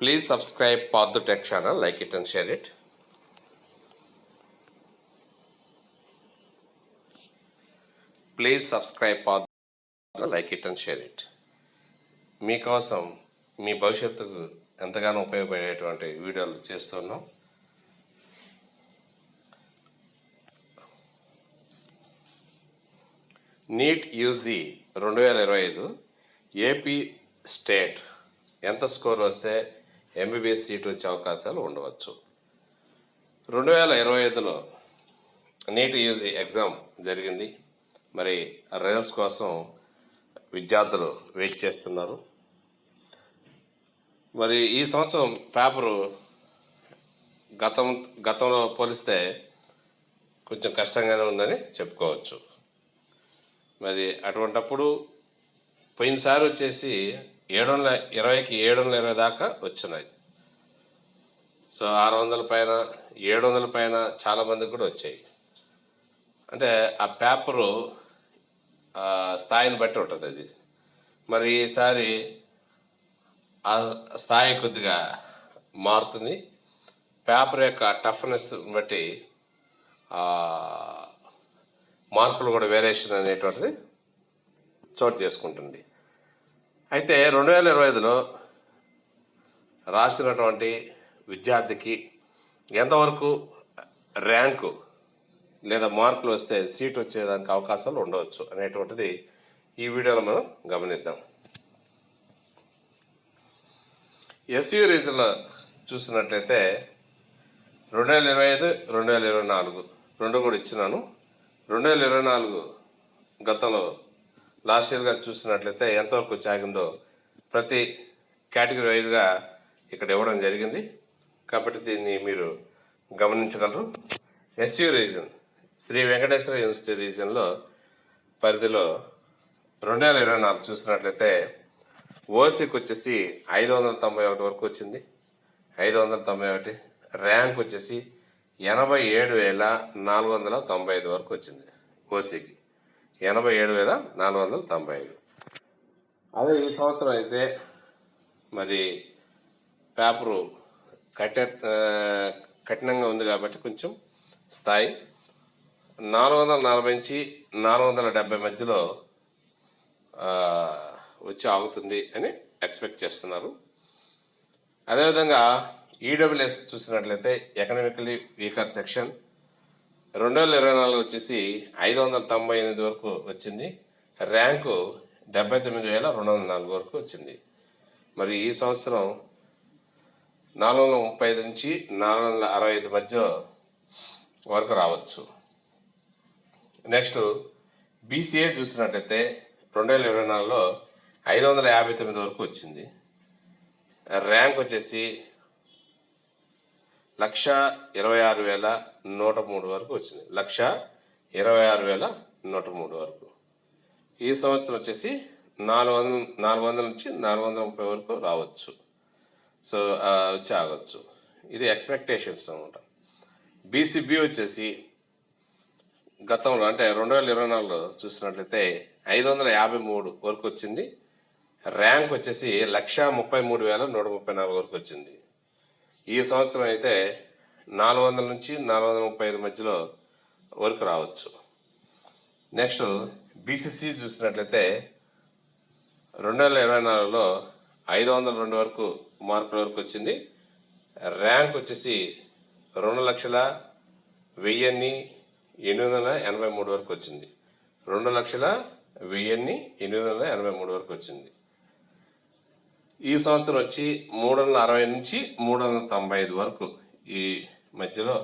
Please subscribe Pathu tech channel like it and share it please subscribe Pathu like it and share it మీకోసం మీ భవిష్యత్తుకు ఎంతగానో ఉపయోగపడేటువంటి వీడియోలు చేస్తున్నాం నీట్ యూజీ రెండు వేల ఇరవై ఐదు ఏపీ స్టేట్ ఎంత స్కోర్ వస్తే ఎంబీబీఎస్ సీట్ వచ్చే అవకాశాలు ఉండవచ్చు. రెండు వేల ఇరవై ఐదులో నీట్ యూజీ ఎగ్జామ్ జరిగింది. మరి రిజల్ట్స్ కోసం విద్యార్థులు వెయిట్ చేస్తున్నారు. మరి ఈ సంవత్సరం పేపరు గతం గతంలో పోలిస్తే కొంచెం కష్టంగానే ఉందని చెప్పుకోవచ్చు. మరి అటువంటప్పుడు పోయినసారి వచ్చేసి ఏడు వందల ఇరవైకి ఏడు వందల ఇరవై దాకా వచ్చినాయి. సో ఆరు వందల పైన ఏడు వందల పైన చాలా మందికి కూడా వచ్చాయి. అంటే ఆ పేపరు స్థాయిని బట్టి ఉంటుంది అది. మరి ఈసారి ఆ స్థాయి కొద్దిగా మారుతుంది. పేపర్ యొక్క టఫ్నెస్ బట్టి మార్పులు కూడా వేరియేషన్ అనేటువంటిది చోటు చేసుకుంటుంది. అయితే రెండు వేల ఇరవై ఐదులో రాసినటువంటి విద్యార్థికి ఎంతవరకు ర్యాంకు లేదా మార్కులు వస్తే సీట్ వచ్చేదానికి అవకాశాలు ఉండవచ్చు అనేటువంటిది ఈ వీడియోలో మనం గమనిద్దాం. ఎస్యూ రీజన్లో చూసినట్లయితే రెండు వేల ఇరవై ఐదు రెండు వేల ఇరవై నాలుగు రెండు కూడా ఇచ్చినాను. రెండు వేల ఇరవై నాలుగు గతంలో లాస్ట్ ఇయర్గా చూసినట్లయితే ఎంతవరకు సాగిందో ప్రతి కేటగిరీ వైజ్గా ఇక్కడ ఇవ్వడం జరిగింది. కాబట్టి దీన్ని మీరు గమనించగలరు. SU region Sri Venkateswara university రీజన్లో పరిధిలో రెండు వేల ఇరవై నాలుగు చూసినట్లయితే ఓసీకి వచ్చేసి ఐదు వందల తొంభై ఒకటి వరకు వచ్చింది. ఐదు వందల తొంభై ఒకటి ర్యాంక్ వచ్చేసి ఎనభై ఏడు వేల నాలుగు వందల తొంభై ఐదు వరకు వచ్చింది ఓసీకి. ఎనభై ఏడు వేల నాలుగు వందల తొంభై ఐదు. అదే ఈ సంవత్సరం అయితే మరి పేపరు కఠ కఠినంగా ఉంది కాబట్టి కొంచెం స్థాయి. నాలుగు వందల నలభై నుంచి నాలుగు వందల డెబ్బై మధ్యలో వచ్చి ఆగుతుంది అని ఎక్స్పెక్ట్ చేస్తున్నారు. అదేవిధంగా ఈడబ్ల్యూఎస్ చూసినట్లయితే ఎకనామికలీ వీకర్ సెక్షన్ రెండు వేల ఇరవై నాలుగు వచ్చేసి ఐదు వందల తొంభై ఎనిమిది వరకు వచ్చింది. ర్యాంకు డెబ్బై తొమ్మిది వేల రెండు వందల నాలుగు వరకు వచ్చింది. మరి ఈ సంవత్సరం నాలుగు వందల ముప్పై ఐదు నుంచి నాలుగు వందల అరవై ఐదు మధ్య వరకు రావచ్చు. నెక్స్ట్ బీసీఏ చూసినట్టయితే రెండు వేల ఇరవై నాలుగులో ఐదు వందల యాభై తొమ్మిది వరకు వచ్చింది. ర్యాంక్ వచ్చేసి లక్ష ఇరవై ఆరు వేల నూట మూడు వరకు వచ్చింది. లక్ష ఇరవై ఆరు వేల నూట మూడు వరకు. ఈ సంవత్సరం వచ్చేసి నాలుగు వందల నాలుగు వందల నుంచి నాలుగు వందల ముప్పై వరకు రావచ్చు. సో వచ్చి ఆగచ్చు. ఇది ఎక్స్పెక్టేషన్స్ అనమాట బీసీబీ వచ్చేసి గతంలో అంటే రెండు వేల ఇరవై నాలుగులో చూసినట్లయితే ఐదు వందల యాభై మూడు వరకు వచ్చింది. ర్యాంక్ వచ్చేసి లక్ష ముప్పై మూడు వేల నూట ముప్పై నాలుగు వరకు వచ్చింది. ఈ సంవత్సరం అయితే నాలుగు వందల నుంచి నాలుగు వందల ముప్పై ఐదు మధ్యలో వరకు రావచ్చు. నెక్స్ట్ బీసీసీ చూసినట్లయితే రెండు వేల ఇరవై నాలుగులో ఐదు వందల రెండు వరకు మార్కుల వరకు వచ్చింది. ర్యాంక్ వచ్చేసి రెండు లక్షల వెయ్యిన్ని ఎనిమిది వందల ఎనభై మూడు వరకు వచ్చింది. రెండు లక్షల వెయ్యిన్ని ఎనిమిది వందల ఎనభై మూడు వరకు వచ్చింది. ఈ సంవత్సరం వచ్చి మూడు వందల అరవై నుంచి మూడు వందల తొంభై ఐదు వరకు ఈ మధ్యలో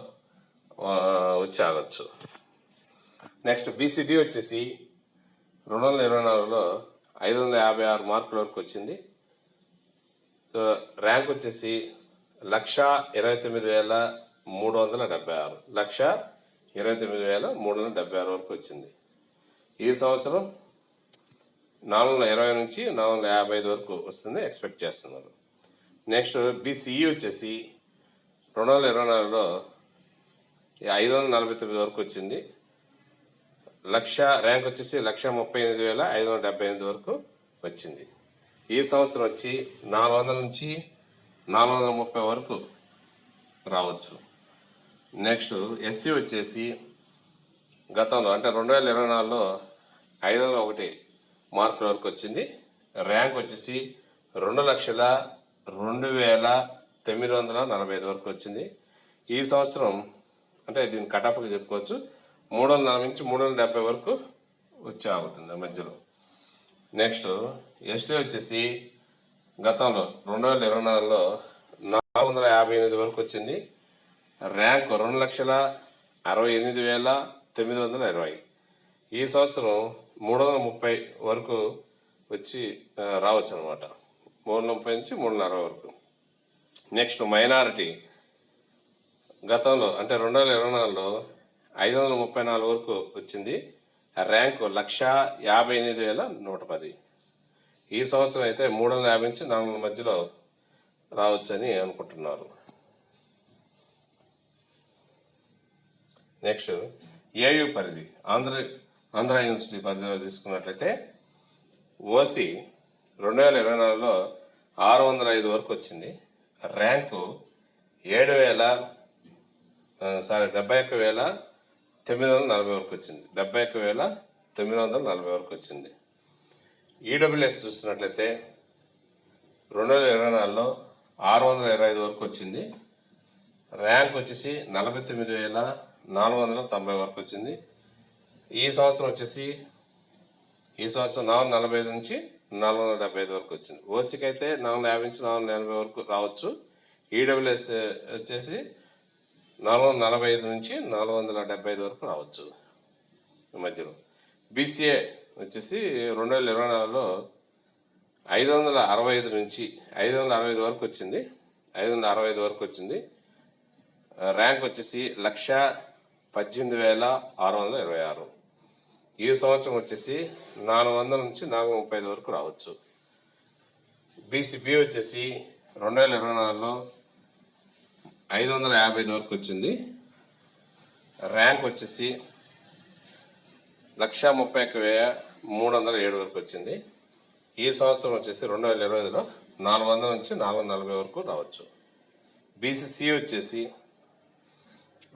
ఆ, వచ్చి ఆగచ్చు నెక్స్ట్ బీసీడీ వచ్చేసి రెండు వందల ఇరవై నాలుగులో ఐదు వందల యాభై ఆరు మార్కుల వరకు వచ్చింది. సో ర్యాంక్ వచ్చేసి లక్ష ఇరవై తొమ్మిది వేల మూడు వందల డెబ్బై ఆరు. లక్ష ఇరవై తొమ్మిది వేల మూడు వందల డెబ్బై ఆరు వరకు వచ్చింది. ఈ సంవత్సరం నాలుగు వందల ఇరవై నుంచి నాలుగు వందల యాభై ఐదు వరకు వస్తుంది ఎక్స్పెక్ట్ చేస్తున్నారు. నెక్స్ట్ బీసీఈ వచ్చేసి రెండు వందల ఇరవై నాలుగులో ఐదు వందల నలభై తొమ్మిది వరకు వచ్చింది. లక్ష ర్యాంక్ వచ్చేసి లక్ష ముప్పై ఎనిమిది వేల ఐదు వందల డెబ్బై ఎనిమిది వరకు వచ్చింది. ఈ సంవత్సరం వచ్చి నాలుగు వందల నుంచి నాలుగు వందల ముప్పై వరకు రావచ్చు. నెక్స్ట్ ఎస్సీ వచ్చేసి గతంలో అంటే రెండు వేల ఇరవై నాలుగులో ఐదు వందల ఒకటి మార్కుల వరకు వచ్చింది. ర్యాంక్ వచ్చేసి రెండు లక్షల రెండు వేల తొమ్మిది వందల నలభై ఐదు వరకు వచ్చింది. ఈ సంవత్సరం అంటే దీన్ని కట్ ఆఫ్గా చెప్పుకోవచ్చు. మూడు వందల నలభై నుంచి మూడు వందల డెబ్బై వరకు వచ్చే ఆగుతుంది మధ్యలో. నెక్స్ట్ ఎస్టీ వచ్చేసి గతంలో రెండు వేల ఇరవై నాలుగులో నాలుగు వందల యాభై ఎనిమిది వరకు వచ్చింది. ర్యాంక్ రెండు లక్షల అరవై ఎనిమిది వేల తొమ్మిది వందల ఇరవై. ఈ సంవత్సరం మూడు వందల ముప్పై వరకు వచ్చి రావచ్చు అనమాట మూడు వందల ముప్పై నుంచి మూడున్నర వరకు. నెక్స్ట్ మైనారిటీ గతంలో అంటే రెండు వేల ఇరవై నాలుగులో ఐదు వందల ముప్పై నాలుగు వరకు వచ్చింది. ర్యాంకు లక్ష యాభై ఎనిమిది వేల నూట పది ఈ సంవత్సరం అయితే మూడు వందల యాభై నుంచి నాలుగు వందల మధ్యలో రావచ్చని అనుకుంటున్నారు. నెక్స్ట్ ఏయు పరిధి. ఆంధ్ర ఆంధ్ర యూనివర్సిటీ పరిధిలో తీసుకున్నట్లయితే ఓసి రెండు వేల ఇరవై నాలుగులో ఆరు వందల ఐదు వరకు వచ్చింది. ర్యాంకు ఏడు వేల సారీ డెబ్బై ఒక్క వేల తొమ్మిది వందల నలభై వరకు వచ్చింది. డెబ్బై ఒక్క వేల తొమ్మిది వందల నలభై వరకు వచ్చింది. ఈడబ్ల్యూఎస్ చూసినట్లయితే రెండు వేల ఇరవై నాలుగులో ఆరు వందల ఇరవై ఐదు వరకు వచ్చింది. ర్యాంక్ వచ్చేసి నలభై తొమ్మిది వేల నాలుగు వందల తొంభై వరకు వచ్చింది. ఈ సంవత్సరం వచ్చేసి ఈ సంవత్సరం నాలుగు నలభై ఐదు నుంచి నాలుగు వందల డెబ్బై ఐదు వరకు వచ్చింది. ఓసీకి అయితే నాలుగు వందల యాభై నుంచి నాలుగు వందల ఎనభై వరకు రావచ్చు. ఈడబ్ల్యూఎస్ వచ్చేసి నాలుగు వందల నలభై ఐదు నుంచి నాలుగు వందల డెబ్బై ఐదు వరకు రావచ్చు. ఈ మధ్యలో బీసీఏ వచ్చేసి రెండు వేల ఇరవై నాలుగులో ఐదు వందల అరవై ఐదు నుంచి ఐదు వందల అరవై ఐదు వరకు వచ్చింది. ఐదు వందల అరవై ఐదు వరకు వచ్చింది. ర్యాంక్ వచ్చేసి లక్ష పద్దెనిమిది వేల ఆరు వందల ఇరవై ఆరు. ఈ సంవత్సరం వచ్చేసి నాలుగు వందల నుంచి నాలుగు ముప్పై ఐదు వరకు రావచ్చు. బీసీబీ వచ్చేసి రెండు వేల ఇరవై నాలుగులో ఐదు వందల యాభై ఐదు వరకు వచ్చింది. ర్యాంక్ వచ్చేసి లక్ష ముప్పై ఒక్క వెయ్యి మూడు వందల ఏడు వరకు వచ్చింది. ఈ సంవత్సరం వచ్చేసి రెండు వేల ఇరవై ఐదులో నాలుగు వందల నుంచి నాలుగు నలభై వరకు రావచ్చు. బీసీసీ వచ్చేసి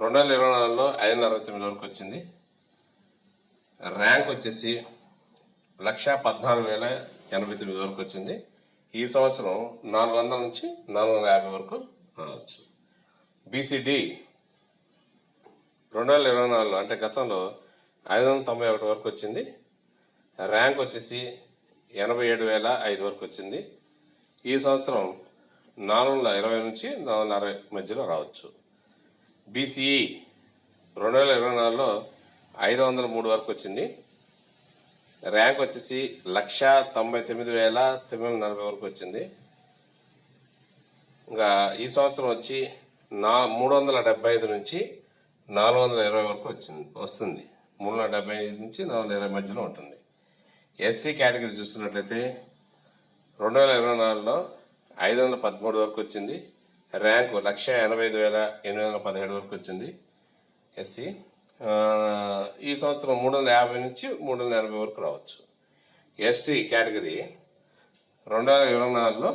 రెండు వేల ఇరవై నాలుగులో ఐదు వందల అరవై తొమ్మిది వరకు వచ్చింది. ర్యాంక్ వచ్చేసి లక్ష పద్నాలుగు వేల ఎనభై తొమ్మిది వరకు వచ్చింది. ఈ సంవత్సరం నాలుగు వందల నుంచి నాలుగు వందల యాభై వరకు రావచ్చు. బీసీడీ రెండు వేల ఇరవై నాలుగులో అంటే గతంలో ఐదు వందల తొంభై ఒకటి వరకు వచ్చింది. ర్యాంక్ వచ్చేసి ఎనభై ఏడు వేల ఐదు వరకు వచ్చింది. ఈ సంవత్సరం నాలుగు వందల ఇరవై నుంచి నాలుగు వందల అరవై మధ్యలో రావచ్చు. బీసీఈ రెండు వేల ఇరవై నాలుగులో ఐదు వందల మూడు వరకు వచ్చింది. ర్యాంక్ వచ్చేసి లక్ష తొంభై తొమ్మిది వేల తొమ్మిది వందల నలభై వరకు వచ్చింది. ఇంకా ఈ సంవత్సరం వచ్చి నా మూడు వందల డెబ్బై ఐదు నుంచి నాలుగు వందల ఇరవై వరకు వచ్చింది వస్తుంది. మూడు వందల డెబ్బై ఐదు నుంచి నాలుగు వందల ఇరవై మధ్యలో ఉంటుంది. ఎస్సీ కేటగిరీ చూస్తున్నట్లయితే రెండు వేల ఇరవై నాలుగులో ఐదు వందల పదమూడు వరకు వచ్చింది. ర్యాంకు లక్ష ఎనభై ఐదు వేల ఎనిమిది వందల పదిహేడు వరకు వచ్చింది. ఎస్సీ ఈ సంవత్సరం మూడు వందల యాభై నుంచి మూడు వందల ఎనభై వరకు రావచ్చు. ఎస్టీ కేటగిరీ రెండు వేల ఇరవై నాలుగులో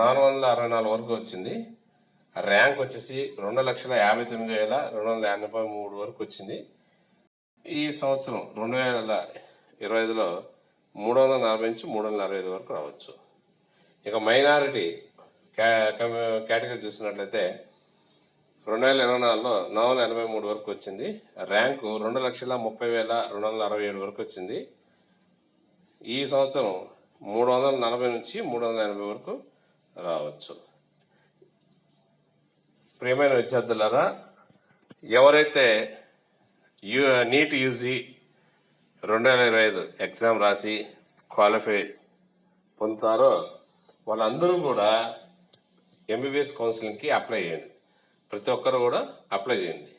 నాలుగు వందల అరవై నాలుగు వరకు వచ్చింది. ర్యాంక్ వచ్చేసి రెండు లక్షల యాభై తొమ్మిది వేల రెండు వందల ఎనభై మూడు వరకు వచ్చింది. ఈ సంవత్సరం రెండు వేల ఇరవై ఐదులో మూడు వందల నలభై నుంచి మూడు వందల అరవై ఐదు వరకు రావచ్చు. ఇక మైనారిటీ క్యా కేటగిరీ చూసినట్లయితే రెండు వేల ఇరవై నాలుగులో నవల ఎనభై మూడు వరకు వచ్చింది. ర్యాంకు రెండు లక్షల ముప్పై వేల రెండు వందల అరవై ఏడు వరకు వచ్చింది. ఈ సంవత్సరం మూడు వందల నలభై నుంచి మూడు వందల ఎనభై వరకు రావచ్చు. ప్రియమైన విద్యార్థులారా ఎవరైతే యూ నీట్ యూజీ రెండు వేల ఇరవై ఐదు ఎగ్జామ్ రాసి క్వాలిఫై పొందుతారో వాళ్ళందరూ కూడా ఎంబీబీఎస్ కౌన్సిలింగ్కి అప్లై చేయండి. ప్రతి ఒక్కరు కూడా అప్లై చేయండి.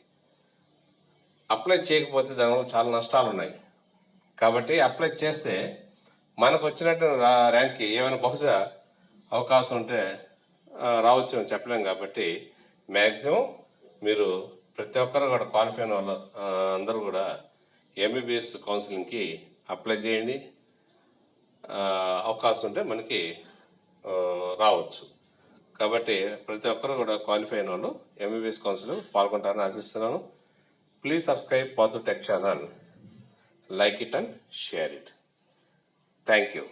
అప్లై చేయకపోతే దానివల్ల చాలా నష్టాలు ఉన్నాయి కాబట్టి అప్లై చేస్తే మనకు వచ్చినట్టు ర్యాంక్కి ఏమైనా బహుశా అవకాశం ఉంటే రావచ్చు అని చెప్పలేం కాబట్టి మ్యాక్సిమం మీరు ప్రతి ఒక్కరు కూడా క్వాలిఫై అయిన వాళ్ళు అందరూ కూడా ఎంబీబీఎస్ కౌన్సిలింగ్కి అప్లై చేయండి. అవకాశం ఉంటే మనకి రావచ్చు. కాబట్టి ప్రతి ఒక్కరు కూడా క్వాలిఫై అయిన వాళ్ళు ఎంబీబీఎస్ కౌన్సిల్ పాల్గొంటారని ఆశిస్తున్నాను. Please subscribe Pathu tech channel like it and share it thank you